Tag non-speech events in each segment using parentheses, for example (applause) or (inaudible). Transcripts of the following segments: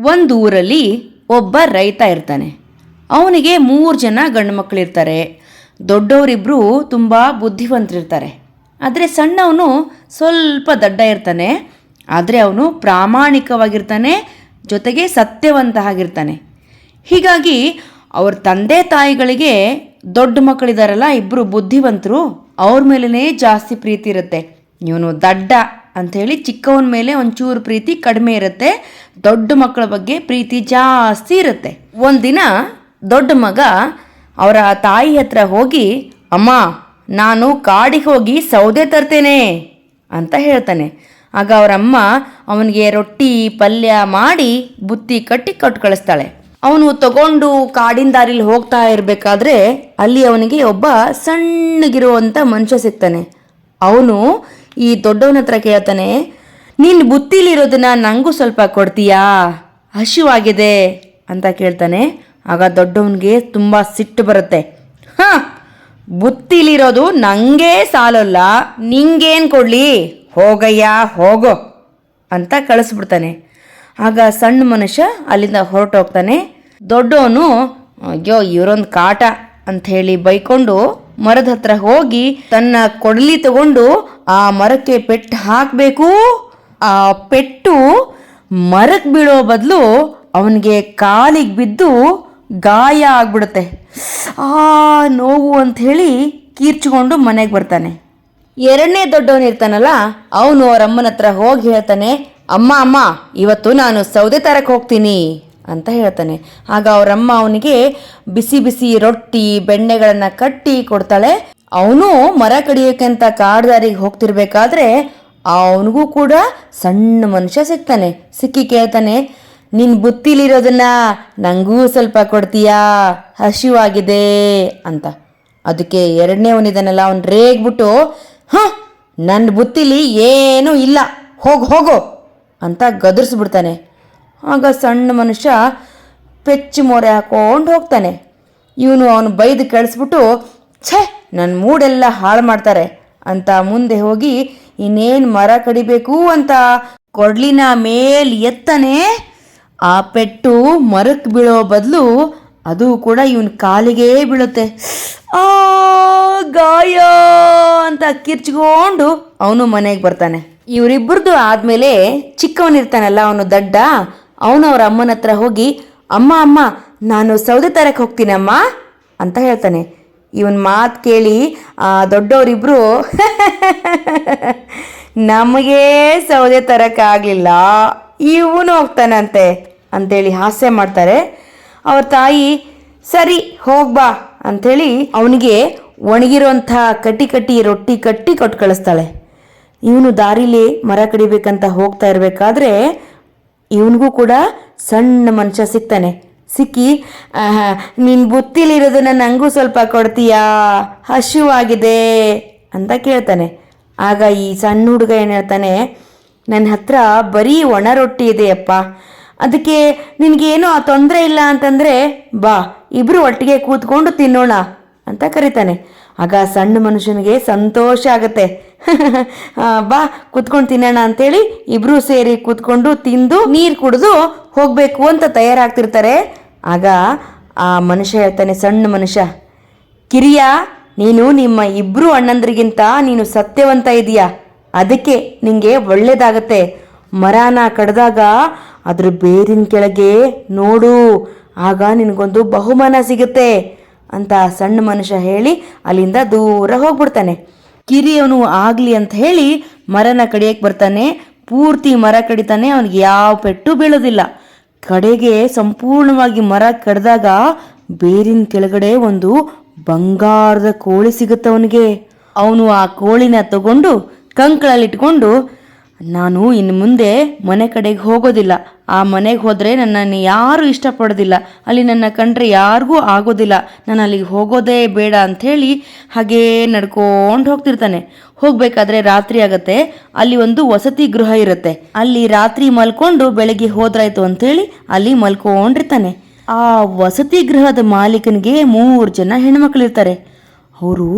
ಒಂದು ಊರಲ್ಲಿ ಒಬ್ಬ ರೈತ ಇರ್ತಾನೆ. ಅವನಿಗೆ ಮೂರು ಜನ ಗಂಡು ಮಕ್ಕಳಿರ್ತಾರೆ ದೊಡ್ಡವರಿಬ್ಬರು ತುಂಬ ಬುದ್ಧಿವಂತರಿರ್ತಾರೆ. ಆದರೆ ಸಣ್ಣವನು ಸ್ವಲ್ಪ ದಡ್ಡ ಇರ್ತಾನೆ. ಆದರೆ ಅವನು ಪ್ರಾಮಾಣಿಕವಾಗಿರ್ತಾನೆ, ಜೊತೆಗೆ ಸತ್ಯವಂತ ಆಗಿರ್ತಾನೆ. ಹೀಗಾಗಿ ಅವ್ರ ತಂದೆ ತಾಯಿಗಳಿಗೆ ದೊಡ್ಡ ಮಕ್ಕಳಿದಾರಲ್ಲ ಇಬ್ಬರು ಬುದ್ಧಿವಂತರು, ಅವ್ರ ಮೇಲೇ ಜಾಸ್ತಿ ಪ್ರೀತಿ ಇರುತ್ತೆ. ಇವನು ದಡ್ಡ. ಅಂಥೇಳಿ ಚಿಕ್ಕವನ ಮೇಲೆ ಒಂಚೂರು ಪ್ರೀತಿ ಕಡಿಮೆ ಇರುತ್ತೆ. ದೊಡ್ಡ ಮಕ್ಕಳ ಬಗ್ಗೆ ಪ್ರೀತಿ ಜಾಸ್ತಿ ಇರುತ್ತೆ. ಒಂದಿನ ದೊಡ್ಡ ಮಗ ಅವರ ತಾಯಿ ಹತ್ರ ಹೋಗಿ, ಅಮ್ಮ, ನಾನು ಕಾಡಿಗೆ ಹೋಗಿ ಸೌದೆ ತರ್ತೇನೆ ಅಂತ ಹೇಳ್ತಾನೆ. ಆಗ ಅವರಮ್ಮ ಅವನಿಗೆ ರೊಟ್ಟಿ, ಪಲ್ಯ ಮಾಡಿ ಬುತ್ತಿ ಕಟ್ಟಿ ಕೊಟ್ಟು ಕಳಿಸ್ತಾಳೆ ಅವನು ತಗೊಂಡು ಕಾಡಿನ ದಾರಿಲಿ ಹೋಗ್ತಾ ಇರಬೇಕಾದ್ರೆ ಅಲ್ಲಿ ಅವನಿಗೆ ಒಬ್ಬ ಸಣ್ಣಗಿರುವಂಥ ಮನುಷ್ಯ ಸಿಗ್ತಾನೆ. ಅವನು ಈ ದೊಡ್ಡವನ ಹತ್ರ ಕೇಳ್ತಾನೆ ನಿನ್ನ ಬುತ್ತಿಲಿರೋದನ್ನ ನನಗೂ ಸ್ವಲ್ಪ ಕೊಡ್ತೀಯಾ? ಹಸಿವಾಗಿದೆ ಅಂತ ಕೇಳ್ತಾನೆ. ಆಗ ದೊಡ್ಡವನಿಗೆ ತುಂಬ ಸಿಟ್ಟು ಬರುತ್ತೆ. ಹಾಂ ಬುತ್ತಿಲಿರೋದು ನಂಗೆ ಸಾಲಲ್ಲ, ನಿಂಗೇನು ಕೊಡಲಿ? ಹೋಗಯ್ಯ, ಹೋಗೋ, ಅಂತ ಕಳಿಸ್ಬಿಡ್ತಾನೆ. ಆಗ ಸಣ್ಣ ಮನುಷ್ಯ ಅಲ್ಲಿಂದ ಹೊರಟೋಗ್ತಾನೆ. ದೊಡ್ಡವನು, ಅಯ್ಯೋ, ಇವರೊಂದು ಕಾಟ, ಅಂತ ಹೇಳಿ ಬೈಕೊಂಡು ಮರದ ಹತ್ರ ಹೋಗಿ ತನ್ನ ಕೊಡಲಿ ತಗೊಂಡು ಆ ಮರಕ್ಕೆ ಪೆಟ್ಟು ಹಾಕಬೇಕು. ಆ ಪೆಟ್ಟು ಮರಕ್ಕೆ ಬೀಳೋ ಬದಲು ಅವನಿಗೆ ಕಾಲಿಗೆ ಬಿದ್ದು ಗಾಯ ಆಗ್ಬಿಡುತ್ತೆ. ಆ ನೋವು ಅಂತ ಹೇಳಿ ಕೀರ್ಚಿಕೊಂಡು ಮನೆಗೆ ಬರ್ತಾನೆ. ಎರಡನೇ ದೊಡ್ಡವನು ಇರ್ತಾನಲ್ಲ, ಅವನು ಅವರ ಅಮ್ಮನ ಹತ್ರ ಹೋಗಿ ಹೇಳ್ತಾನೆ, ಅಮ್ಮ ಅಮ್ಮ, ಇವತ್ತು ನಾನು ಸೌದೆ ತರಕ್ಕೆ ಹೋಗ್ತೀನಿ. ಅಂತ ಹೇಳ್ತಾನೆ. ಆಗ ಅವರಮ್ಮ ಅವನಿಗೆ ಬಿಸಿ ಬಿಸಿ ರೊಟ್ಟಿ, ಬೆಣ್ಣೆಗಳನ್ನು ಕಟ್ಟಿ ಕೊಡ್ತಾಳೆ. ಅವನು ಮರ ಅಂತ ಕಾಡ್ದಾರಿಗೆ ಹೋಗ್ತಿರ್ಬೇಕಾದ್ರೆ ಅವನಿಗೂ ಕೂಡ ಸಣ್ಣ ಮನುಷ್ಯ ಸಿಗ್ತಾನೆ. ಸಿಕ್ಕಿ ಕೇಳ್ತಾನೆ, ನಿನ್ ಬುತ್ತಿಲಿರೋದನ್ನ ನಂಗೂ ಸ್ವಲ್ಪ ಕೊಡ್ತೀಯಾ? ಹಸಿವಾಗಿದೆ ಅಂತ. ಅದಕ್ಕೆ ಎರಡನೇವನಿದಾನಲ್ಲ ಅವನು ರೇಗ್ಬಿಟ್ಟು, ಹ ನನ್ನ ಬುತ್ತಿಲಿ ಏನೂ ಇಲ್ಲ. ಹೋಗು ಹೋಗು ಅಂತ ಗದರಿಸ್ಬಿಡ್ತಾನೆ. ಆಗ ಸಣ್ಣ ಮನುಷ್ಯ ಪೆಚ್ಚು ಮೊರೆ ಹಾಕೊಂಡು ಹೋಗ್ತಾನೆ. ಇವನು ಅವನು ಬೈದು ಕಳಿಸ್ಬಿಟ್ಟು ಛೇ ನನ್ನ ಮೂಡೆಲ್ಲ ಹಾಳು ಮಾಡ್ತಾರೆ ಅಂತ ಮುಂದೆ ಹೋಗಿ, ಇನ್ನೇನು ಮರ ಕಡಿಬೇಕು ಅಂತ ಕೊಡ್ಲಿನ ಮೇಲೆ ಎತ್ತಾನೆ. ಆ ಪೆಟ್ಟು ಮರಕ್ಕೆ ಬೀಳೋ ಬದಲು ಅದು ಕೂಡ ಇವನ ಕಾಲಿಗೆ ಬೀಳುತ್ತೆ. ಆ ಗಾಯ ಅಂತ ಕಿರ್ಚ್ಕೊಂಡು ಅವನು ಮನೆಗೆ ಬರ್ತಾನೆ. ಇವರಿಬ್ಬರದು ಆದಮೇಲೆ ಚಿಕ್ಕವನಿರ್ತಾನಲ್ಲ ಅವನು ದಡ್ಡ ಅವನು ಅವ್ರ ಅಮ್ಮನ ಹತ್ರ ಹೋಗಿ, ಅಮ್ಮ ಅಮ್ಮ, ನಾನು ಸೌದೆ ತರಕ್ಕೆ ಹೋಗ್ತೀನಮ್ಮ ಅಂತ ಹೇಳ್ತಾನೆ. ಇವನ್ ಮಾತು ಕೇಳಿ, ಆ, ದೊಡ್ಡವರಿಬ್ರು, ನಮಗೆ ಸೌದೆ ತರಕ್ಕಾಗಲಿಲ್ಲ ಇವನು ಹೋಗ್ತಾನಂತೆ ಅಂತೇಳಿ ಹಾಸ್ಯ ಮಾಡ್ತಾರೆ. ಅವ್ರ ತಾಯಿ, ಸರಿ ಹೋಗ್ಬಾ ಅಂಥೇಳಿ ಅವನಿಗೆ ಒಣಗಿರೋಂಥ ಕಟ್ಟಿ ಕಟ್ಟಿ ರೊಟ್ಟಿ ಕಟ್ಟಿ ಕೊಟ್ಟು ಕಳಿಸ್ತಾಳೆ. ಇವನು ದಾರಿಲಿ ಮರ ಕಡಿಬೇಕಂತ ಹೋಗ್ತಾ ಇರಬೇಕಾದ್ರೆ ಇವನಿಗೂ ಕೂಡ ಸಣ್ಣ ಮನುಷ್ಯ ಸಿಗ್ತಾನೆ. ಸಿಕ್ಕಿ ನಿನ್ನ ಬುತ್ತಿಲಿರೋದನ್ನು ನನಗೂ ಸ್ವಲ್ಪ ಕೊಡ್ತೀಯಾ? ಹಸಿವಾಗಿದೆ ಅಂತ ಕೇಳ್ತಾನೆ. ಆಗ ಈ ಸಣ್ಣ ಹುಡುಗ ಏನು ಹೇಳ್ತಾನೆ, ನನ್ನ ಹತ್ರ ಬರೀ ಒಣ ರೊಟ್ಟಿ ಇದೆಯಪ್ಪ ಅದಕ್ಕೆ ನಿನಗೇನು ಆ ತೊಂದರೆ ಇಲ್ಲ ಅಂತಂದರೆ ಬಾ ಇಬ್ಬರು ಒಟ್ಟಿಗೆ ಕೂತ್ಕೊಂಡು ತಿನ್ನೋಣ ಅಂತ ಕರೀತಾನೆ. ಆಗ ಸಣ್ಣ ಮನುಷ್ಯನಿಗೆ ಸಂತೋಷ ಆಗುತ್ತೆ. (laughs) ಬಾ, ಕುತ್ಕೊಂಡು ತಿನ್ನೋಣ ಅಂತೇಳಿ ಇಬ್ರು ಸೇರಿ ಕೂತ್ಕೊಂಡು ತಿಂದು ನೀರು ಕುಡಿದು ಹೋಗಬೇಕು ಅಂತ ತಯಾರಾಗ್ತಿರ್ತಾರೆ. ಆಗ ಆ ಮನುಷ್ಯ ಹೇಳ್ತಾನೆ, ಸಣ್ಣ ಮನುಷ್ಯ, ಕಿರಿಯ, ನೀನು ನಿಮ್ಮ ಇಬ್ರು ಅಣ್ಣಂದ್ರಿಗಿಂತ ನೀನು ಸತ್ಯವಂತ ಇದೆಯಾ? ಅದಕ್ಕೆ ನಿಂಗೆ ಒಳ್ಳೇದಾಗತ್ತೆ. ಮರಾನ ಕಡ್ದಾಗ ಅದ್ರ ಬೇರಿನ ಕೆಳಗೆ ನೋಡು, ಆಗ ನಿನಗೊಂದು ಬಹುಮಾನ ಸಿಗುತ್ತೆ. ಅಂತ ಸಣ್ಣ ಮನುಷ್ಯ ಹೇಳಿ ಅಲ್ಲಿಂದ ದೂರ ಹೋಗ್ಬಿಡ್ತಾನೆ. ಕಿರಿಯವನು ಆಗಲಿ ಅಂತ ಹೇಳಿ ಮರನ ಕಡಿಯಕ್ಕೆ ಬರ್ತಾನೆ. ಪೂರ್ತಿ ಮರ ಕಡಿತಾನೆ. ಅವನಿಗೆ ಯಾವ ಪೆಟ್ಟು ಬೀಳೋದಿಲ್ಲ. ಕಡೆಗೆ ಸಂಪೂರ್ಣವಾಗಿ ಮರ ಕಡ್ದಾಗ ಬೇರಿನ ಕೆಳಗಡೆ ಒಂದು ಬಂಗಾರದ ಕೋಳಿ ಸಿಗುತ್ತೆ ಅವನಿಗೆ. ಅವನು ಆ ಕೋಳಿನ ತಗೊಂಡು ಕಂಕಳಲ್ಲಿಟ್ಕೊಂಡು ನಾನು ಇನ್ನು ಮುಂದೆ ಮನೆ ಕಡೆಗೆ ಹೋಗೋದಿಲ್ಲ. ಆ ಮನೆಗೆ ಹೋದರೆ ನನ್ನನ್ನು ಯಾರೂ ಇಷ್ಟಪಡೋದಿಲ್ಲ. ಅಲ್ಲಿ ನನ್ನ ಕಂಡ್ರೆ ಯಾರಿಗೂ ಆಗೋದಿಲ್ಲ. ನಾನು ಅಲ್ಲಿಗೆ ಹೋಗೋದೇ ಬೇಡ ಅಂಥೇಳಿ ಹಾಗೇ ನಡ್ಕೊಂಡು ಹೋಗ್ತಿರ್ತಾನೆ. ಹೋಗಬೇಕಾದ್ರೆ ರಾತ್ರಿ ಆಗತ್ತೆ. ಅಲ್ಲಿ ಒಂದು ವಸತಿ ಗೃಹ ಇರುತ್ತೆ. ಅಲ್ಲಿ ರಾತ್ರಿ ಮಲ್ಕೊಂಡು ಬೆಳಗ್ಗೆ ಹೋದ್ರಾಯ್ತು ಅಂಥೇಳಿ ಅಲ್ಲಿ ಮಲ್ಕೊಂಡಿರ್ತಾನೆ. ಆ ವಸತಿ ಗೃಹದ ಮಾಲೀಕನಿಗೆ ಮೂರು ಜನ ಹೆಣ್ಮಕ್ಳಿರ್ತಾರೆ. ಅವರು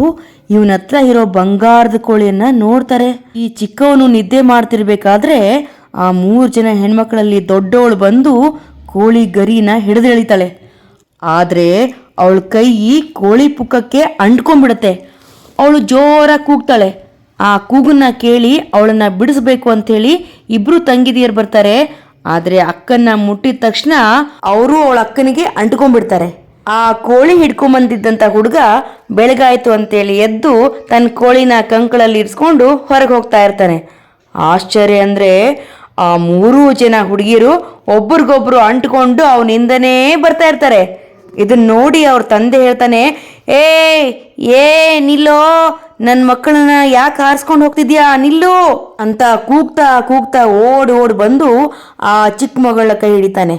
ಇವನ ಹತ್ರ ಇರೋ ಬಂಗಾರದ ಕೋಳಿಯನ್ನ ನೋಡ್ತಾರೆ. ಈ ಚಿಕ್ಕವನು ನಿದ್ದೆ ಮಾಡ್ತಿರ್ಬೇಕಾದ್ರೆ ಆ ಮೂರು ಜನ ಹೆಣ್ಮಕ್ಳಲ್ಲಿ ದೊಡ್ಡವಳು ಬಂದು ಕೋಳಿ ಗರಿನ ಹಿಡಿದು ಎಳಿತಾಳೆ ಆದರೆ ಅವಳ ಕೈ ಕೋಳಿ ಪುಕ್ಕಕ್ಕೆ ಅಂಟ್ಕೊಂಡ್ಬಿಡತ್ತೆ. ಅವಳು ಜೋರಾಗಿ ಕೂಗ್ತಾಳೆ. ಆ ಕೂಗನ್ನ ಕೇಳಿ ಅವಳನ್ನ ಬಿಡಿಸ್ಬೇಕು ಅಂತೇಳಿ ಇಬ್ರು ತಂಗಿದಿಯರು ಬರ್ತಾರೆ. ಆದರೆ ಅಕ್ಕನ್ನ ಮುಟ್ಟಿದ ತಕ್ಷಣ ಅವರು ಅವಳ ಅಕ್ಕನಿಗೆ ಅಂಟ್ಕೊಂಡ್ಬಿಡ್ತಾರೆ. ಆ ಕೋಳಿ ಹಿಡ್ಕೊಂಬಂದಿದ್ದಂಥ ಹುಡುಗ ಬೆಳಗಾಯಿತು ಅಂತೇಳಿ ಎದ್ದು ತನ್ನ ಕೋಳಿನ ಕಂಕಳಲ್ಲಿ ಇರಿಸ್ಕೊಂಡು ಹೊರಗೆ ಹೋಗ್ತಾ ಇರ್ತಾನೆ. ಆಶ್ಚರ್ಯ ಅಂದರೆ ಆ ಮೂರೂ ಜನ ಹುಡುಗಿಯರು ಒಬ್ರಿಗೊಬ್ರು ಅಂಟ್ಕೊಂಡು ಅವನಿಂದನೇ ಬರ್ತಾ ಇರ್ತಾರೆ. ಇದನ್ನ ನೋಡಿ ಅವ್ರ ತಂದೆ ಹೇಳ್ತಾನೆ, ಏ ಏ, ನಿಲ್ಲೋ ನನ್ನ ಮಕ್ಕಳನ್ನ ಯಾಕೆ ಆರಿಸ್ಕೊಂಡು ಹೋಗ್ತಿದ್ಯಾ, ನಿಲ್ಲು ಅಂತ ಕೂಗ್ತಾ ಕೂಗ್ತಾ ಓಡಿ ಓಡಿ ಬಂದು ಆ ಚಿಕ್ಕ ಮಗಳ ಕೈ ಹಿಡಿತಾನೆ.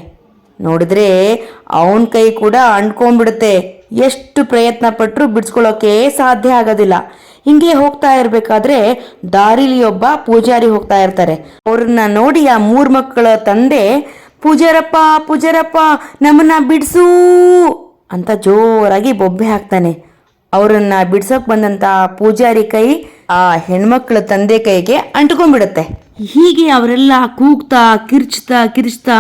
ನೋಡಿದ್ರೆ ಅವನ ಕೈ ಕೂಡ ಅಂಟ್ಕೊಂಡ್ಬಿಡುತ್ತೆ. ಎಷ್ಟು ಪ್ರಯತ್ನ ಪಟ್ಟರು ಬಿಡಿಸ್ಕೊಳ್ಳೋಕೆ ಸಾಧ್ಯ ಆಗೋದಿಲ್ಲ. ಹಿಂಗೆ ಹೋಗ್ತಾ ಇರಬೇಕಾದ್ರೆ ದಾರಿಲಿ ಒಬ್ಬ ಪೂಜಾರಿ ಹೋಗ್ತಾ ಇರ್ತಾರೆ. ಅವ್ರನ್ನ ನೋಡಿ ಆ ಮೂರು ಮಕ್ಕಳ ತಂದೆ, ಪೂಜಾರಪ್ಪ ಪೂಜಾರಪ್ಪ, ನಮ್ಮನ್ನ ಬಿಡಿಸು ಅಂತ ಜೋರಾಗಿ ಬೊಬ್ಬೆ ಹಾಕ್ತಾನೆ. ಅವರನ್ನ ಬಿಡ್ಸೋಕ್ ಬಂದಂತ ಪೂಜಾರಿ ಕೈ ಆ ಹೆಣ್ಮಕ್ಳ ತಂದೆ ಕೈಗೆ ಅಂಟ್ಕೊಂಡ್ಬಿಡುತ್ತೆ. ಹೀಗೆ ಅವರೆಲ್ಲ ಕೂಗ್ತಾ, ಕಿರ್ಚ್ತಾ ಕಿರ್ಚ್ತಾ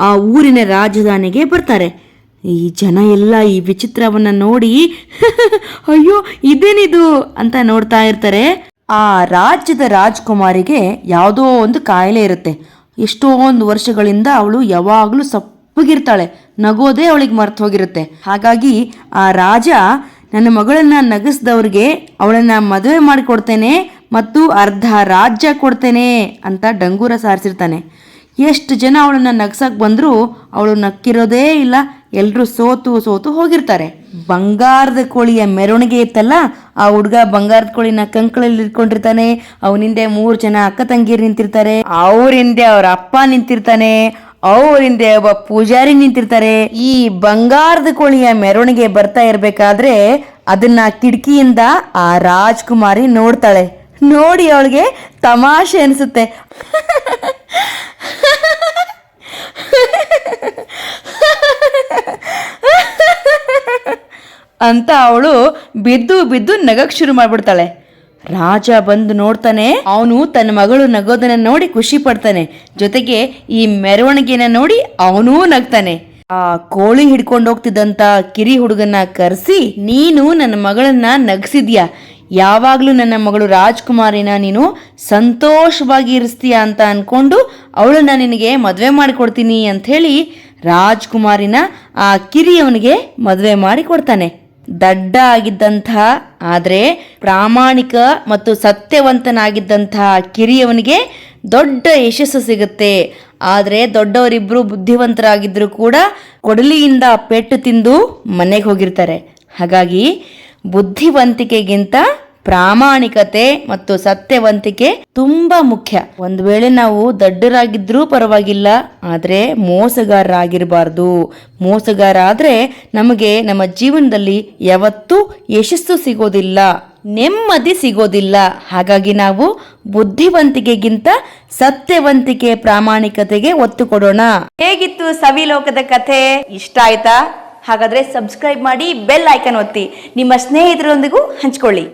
ಆ ಊರಿನ ರಾಜಧಾನಿಗೆ ಬರ್ತಾರೆ. ಈ ಜನ ಎಲ್ಲ ಈ ವಿಚಿತ್ರವನ್ನ ನೋಡಿ, (laughs) ಅಯ್ಯೋ, ಇದೇನಿದು ಅಂತ ನೋಡ್ತಾ ಇರ್ತಾರೆ. ಆ ರಾಜ್ಯದ ರಾಜ್ಕುಮಾರಿಗೆ ಯಾವುದೋ ಒಂದು ಕಾಯಿಲೆ ಇರುತ್ತೆ. ಎಷ್ಟೊಂದು ವರ್ಷಗಳಿಂದ ಅವಳು ಯಾವಾಗಲೂ ಸಪ್ಪಗಿರ್ತಾಳೆ. ನಗೋದೇ ಅವಳಿಗೆ ಮರ್ತು ಹೋಗಿರುತ್ತೆ. ಹಾಗಾಗಿ ಆ ರಾಜ ನನ್ನ ಮಗಳನ್ನ ನಗಿಸ್ದವ್ರಿಗೆ ಅವಳನ್ನ ಮದುವೆ ಮಾಡಿಕೊಡ್ತೇನೆ ಮತ್ತು ಅರ್ಧ ರಾಜ್ಯ ಕೊಡ್ತೇನೆ ಅಂತ ಡಂಗೂರ ಸಾರಿಸಿರ್ತಾನೆ. ಎಷ್ಟು ಜನ ಅವಳನ್ನ ನಗ್ಸಕ್ ಬಂದರೂ ಅವಳು ನಕ್ಕಿರೋದೇ ಇಲ್ಲ. ಎಲ್ಲರೂ ಸೋತು ಸೋತು ಹೋಗಿರ್ತಾರೆ. ಬಂಗಾರದ ಕೋಳಿಯ ಮೆರವಣಿಗೆ ಇತ್ತಲ್ಲ, ಆ ಹುಡುಗ ಬಂಗಾರದ ಕೋಳಿನ ಕಂಕಳಲ್ಲಿ ಇಟ್ಕೊಂಡಿರ್ತಾನೆ. ಅವನಿಂದೆ ಮೂರು ಜನ ಅಕ್ಕ ತಂಗಿಯರು ನಿಂತಿರ್ತಾರೆ. ಅವ್ರ ಹಿಂದೆ ಅವ್ರ ಅಪ್ಪ ನಿಂತಿರ್ತಾನೆ. ಅವ್ರ ಹಿಂದೆ ಒಬ್ಬ ಪೂಜಾರಿ ನಿಂತಿರ್ತಾರೆ. ಈ ಬಂಗಾರದ ಕೋಳಿಯ ಮೆರವಣಿಗೆ ಬರ್ತಾ ಇರ್ಬೇಕಾದ್ರೆ ಅದನ್ನ ಕಿಟಕಿಯಿಂದ ಆ ರಾಜ್ಕುಮಾರಿ ನೋಡ್ತಾಳೆ. ನೋಡಿ ಅವಳಿಗೆ ತಮಾಷೆ ಅನಿಸುತ್ತೆ. (laughs) ಅಂತ ಅವಳು ಬಿದ್ದು ಬಿದ್ದು ನಗಕ್ಕೆ ಶುರು ಮಾಡ್ಬಿಡ್ತಾಳೆ. ರಾಜ ಬಂದು ನೋಡ್ತಾನೆ, ಅವನು ತನ್ನ ಮಗಳು ನಗೋದನ್ನ ನೋಡಿ ಖುಷಿ ಪಡ್ತಾನೆ. ಜೊತೆಗೆ ಈ ಮೆರವಣಿಗೆನ ನೋಡಿ ಅವನೂ ನಗ್ತಾನೆ. ಆ ಕೋಳಿ ಹಿಡ್ಕೊಂಡು ಹೋಗ್ತಿದ್ದಂತ ಕಿರಿ ಹುಡುಗನ್ನ ಕರೆಸಿ, ನೀನು ನನ್ನ ಮಗಳನ್ನ ನಗ್ಸಿದ್ಯಾ? ಯಾವಾಗಲೂ ನನ್ನ ಮಗಳು ರಾಜ್ಕುಮಾರಿನ ನೀನು ಸಂತೋಷವಾಗಿ ಇರಿಸ್ತೀಯ ಅಂತ ಅಂದ್ಕೊಂಡು ಅವಳನ್ನ ನಿನಗೆ ಮದುವೆ ಮಾಡಿಕೊಡ್ತೀನಿ ಅಂಥೇಳಿ ರಾಜ್ಕುಮಾರಿನ ಆ ಕಿರಿಯವನಿಗೆ ಮದುವೆ ಮಾಡಿ ಕೊಡ್ತಾನೆ ದಡ್ಡ ಆಗಿದ್ದಂತಹ ಆದರೆ ಪ್ರಾಮಾಣಿಕ ಮತ್ತು ಸತ್ಯವಂತನಾಗಿದ್ದಂತಹ ಕಿರಿಯವನಿಗೆ ದೊಡ್ಡ ಯಶಸ್ಸು ಸಿಗುತ್ತೆ. ಆದರೆ ದೊಡ್ಡವರಿಬ್ಬರು ಬುದ್ಧಿವಂತರಾಗಿದ್ದರೂ ಕೂಡ ಕೊಡಲಿಯಿಂದ ಪೆಟ್ಟು ತಿಂದು ಮನೆಗೆ ಹೋಗಿರ್ತಾರೆ. ಹಾಗಾಗಿ ಬುದ್ಧಿವಂತಿಕೆಗಿಂತ ಪ್ರಾಮಾಣಿಕತೆ ಮತ್ತು ಸತ್ಯವಂತಿಕೆ ತುಂಬಾ ಮುಖ್ಯ. ಒಂದು ವೇಳೆ ನಾವು ದಡ್ಡರಾಗಿದ್ರೂ ಪರವಾಗಿಲ್ಲ, ಆದರೆ ಮೋಸಗಾರರಾಗಿರಬಾರ್ದು. ಮೋಸಗಾರ ಆದ್ರೆ ನಮಗೆ ನಮ್ಮ ಜೀವನದಲ್ಲಿ ಯಾವತ್ತೂ ಯಶಸ್ಸು ಸಿಗೋದಿಲ್ಲ, ನೆಮ್ಮದಿ ಸಿಗೋದಿಲ್ಲ. ಹಾಗಾಗಿ ನಾವು ಬುದ್ಧಿವಂತಿಕೆಗಿಂತ ಸತ್ಯವಂತಿಕೆ ಪ್ರಾಮಾಣಿಕತೆಗೆ ಒತ್ತು ಕೊಡೋಣ. ಹೇಗಿತ್ತು ಸವಿಲೋಕದ ಕಥೆ? ಇಷ್ಟ ಆಯ್ತಾ? ಹಾಗಾದ್ರೆ ಸಬ್ಸ್ಕ್ರೈಬ್ ಮಾಡಿ ಬೆಲ್ ಐಕನ್ ಒತ್ತಿ. ನಿಮ್ಮ ಸ್ನೇಹಿತರೊಂದಿಗೂ ಹಂಚ್ಕೊಳ್ಳಿ.